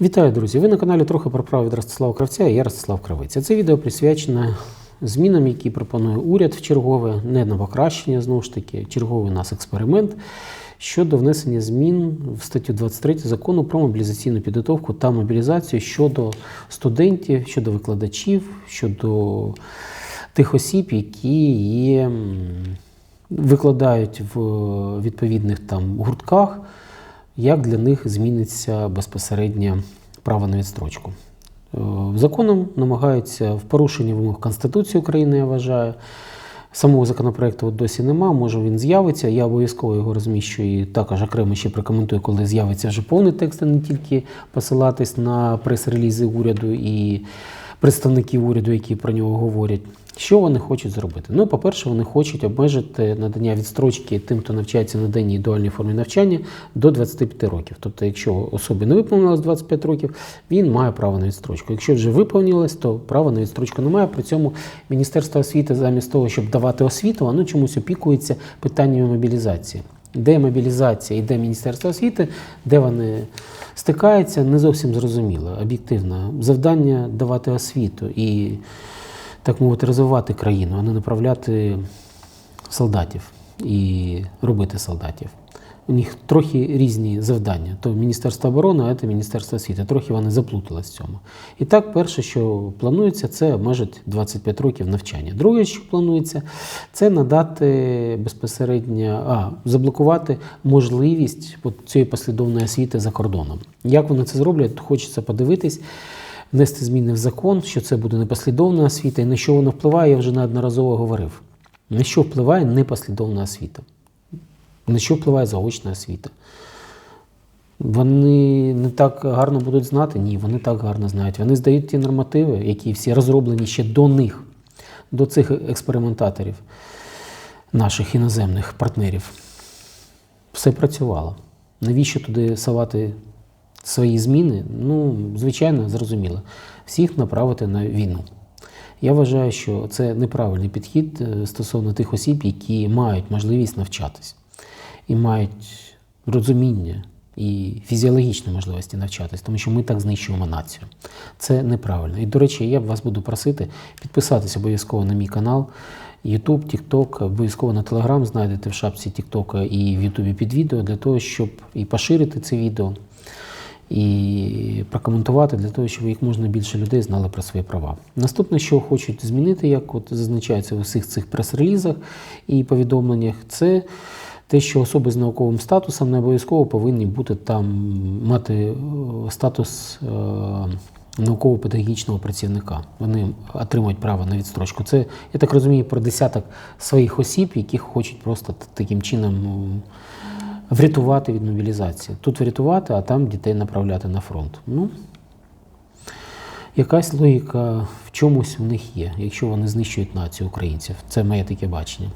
Вітаю, друзі! Ви на каналі трохи про право від Ростислава Кравця і я Ростислав Кравець. А Це відео присвячене змінам, які пропонує уряд в чергове, не на покращення, знову ж таки, черговий у нас експеримент щодо внесення змін в статтю 23 закону про мобілізаційну підготовку та мобілізацію щодо студентів, щодо викладачів, щодо тих осіб, які є, викладають в відповідних там гуртках як для них зміниться безпосередньо право на відстрочку. Е, Законом намагаються в порушення вимог Конституції України, я вважаю. Самого законопроекту досі нема, може він з'явиться. Я обов'язково його розміщу і також окремо ще прокоментую, коли з'явиться вже повний текст, а не тільки посилатись на прес-релізи уряду і представників уряду, які про нього говорять. Що вони хочуть зробити? Ну, по-перше, вони хочуть обмежити надання відстрочки тим, хто навчається на денній дуальній формі навчання до 25 років. Тобто, якщо особі не виповнилось 25 років, він має право на відстрочку. Якщо вже виповнилось, то права на відстрочку немає. При цьому Міністерство освіти, замість того, щоб давати освіту, воно чомусь опікується питаннями мобілізації. Де мобілізація і де Міністерство освіти, де вони стикаються, не зовсім зрозуміло. Об'єктивно. Завдання давати освіту і, так мовити, розвивати країну, а не направляти солдатів і робити солдатів. У них трохи різні завдання. То Міністерство оборони, а це Міністерство освіти. Трохи вони заплутались в цьому. І так, перше, що планується, це обмежити 25 років навчання. Друге, що планується, це надати безпосередньо, а, заблокувати можливість цієї послідовної освіти за кордоном. Як вони це зроблять, хочеться подивитись. Внести зміни в закон, що це буде непослідовна освіта, і на що воно впливає, я вже неодноразово говорив. На що впливає непослідовна освіта? На що впливає заочна освіта? Вони не так гарно будуть знати? Ні, вони так гарно знають. Вони здають ті нормативи, які всі розроблені ще до них, до цих експериментаторів, наших іноземних партнерів. Все працювало. Навіщо туди совати свої зміни? Ну, звичайно, зрозуміло. Всіх направити на війну. Я вважаю, що це неправильний підхід е, стосовно тих осіб, які мають можливість навчатись і мають розуміння і фізіологічні можливості навчатись, тому що ми так знищуємо націю. Це неправильно. І, до речі, я вас буду просити підписатися обов'язково на мій канал. YouTube, TikTok, обов'язково на Telegram знайдете в шапці TikTok і в YouTube під відео для того, щоб і поширити це відео, і прокоментувати для того, щоб як можна більше людей знали про свої права. Наступне, що хочуть змінити, як от зазначається в усіх цих прес-релізах і повідомленнях, це те, що особи з науковим статусом не обов'язково повинні бути там мати е, статус е, науково-педагогічного працівника. Вони отримують право на відстрочку. Це, я так розумію, про десяток своїх осіб, яких хочуть просто таким чином врятувати від мобілізації. Тут врятувати, а там дітей направляти на фронт. Ну, якась логіка в чомусь в них є, якщо вони знищують націю українців. Це моє таке бачення.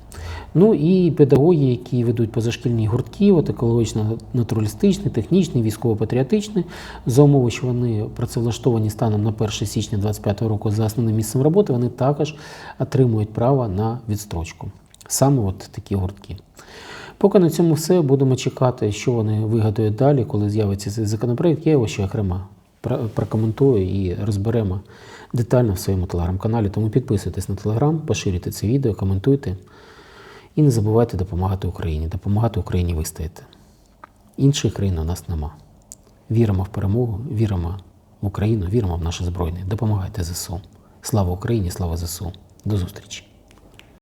Ну і педагоги, які ведуть позашкільні гуртки, от екологічно-натуралістичний, технічний, військово-патріотичний, за умови, що вони працевлаштовані станом на 1 січня 2025 року за основним місцем роботи, вони також отримують право на відстрочку. Саме от такі гуртки. Поки на цьому все. Будемо чекати, що вони вигадують далі, коли з'явиться цей законопроект. Я його ще окремо прокоментую і розберемо детально в своєму телеграм-каналі. Тому підписуйтесь на телеграм, поширюйте це відео, коментуйте. І не забувайте допомагати Україні, допомагати Україні вистояти. Іншої країни у нас нема. Віримо в перемогу, віримо в Україну, віримо в наші збройні. Допомагайте ЗСУ. Слава Україні, слава ЗСУ. До зустрічі!